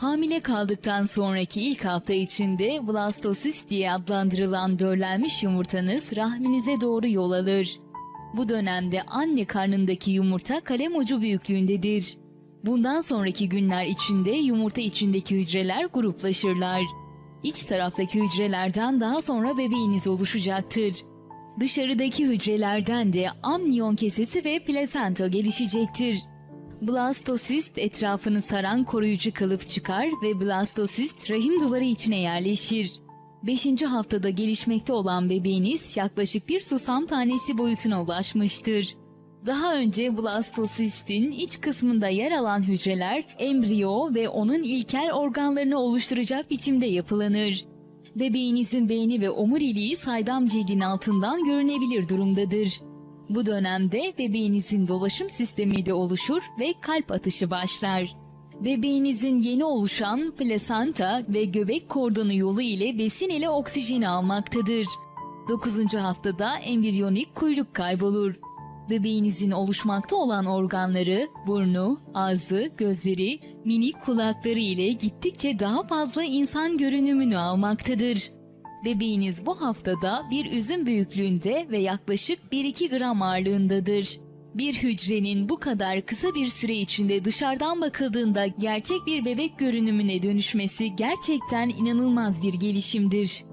Hamile kaldıktan sonraki ilk hafta içinde blastosist diye adlandırılan döllenmiş yumurtanız rahminize doğru yol alır. Bu dönemde anne karnındaki yumurta kalem ucu büyüklüğündedir. Bundan sonraki günler içinde yumurta içindeki hücreler gruplaşırlar. İç taraftaki hücrelerden daha sonra bebeğiniz oluşacaktır. Dışarıdaki hücrelerden de amniyon kesesi ve plasenta gelişecektir. Blastosist etrafını saran koruyucu kılıf çıkar ve blastosist rahim duvarı içine yerleşir. 5. haftada gelişmekte olan bebeğiniz yaklaşık bir susam tanesi boyutuna ulaşmıştır. Daha önce blastosistin iç kısmında yer alan hücreler embriyo ve onun ilkel organlarını oluşturacak biçimde yapılanır. Bebeğinizin beyni ve omuriliği saydam cildin altından görünebilir durumdadır. Bu dönemde bebeğinizin dolaşım sistemi de oluşur ve kalp atışı başlar. Bebeğinizin yeni oluşan plasenta ve göbek kordonu yolu ile besin ile oksijeni almaktadır. 9. haftada embriyonik kuyruk kaybolur. Bebeğinizin oluşmakta olan organları, burnu, ağzı, gözleri, minik kulakları ile gittikçe daha fazla insan görünümünü almaktadır. Bebeğiniz bu haftada bir üzüm büyüklüğünde ve yaklaşık 1-2 gram ağırlığındadır. Bir hücrenin bu kadar kısa bir süre içinde dışarıdan bakıldığında gerçek bir bebek görünümüne dönüşmesi gerçekten inanılmaz bir gelişimdir.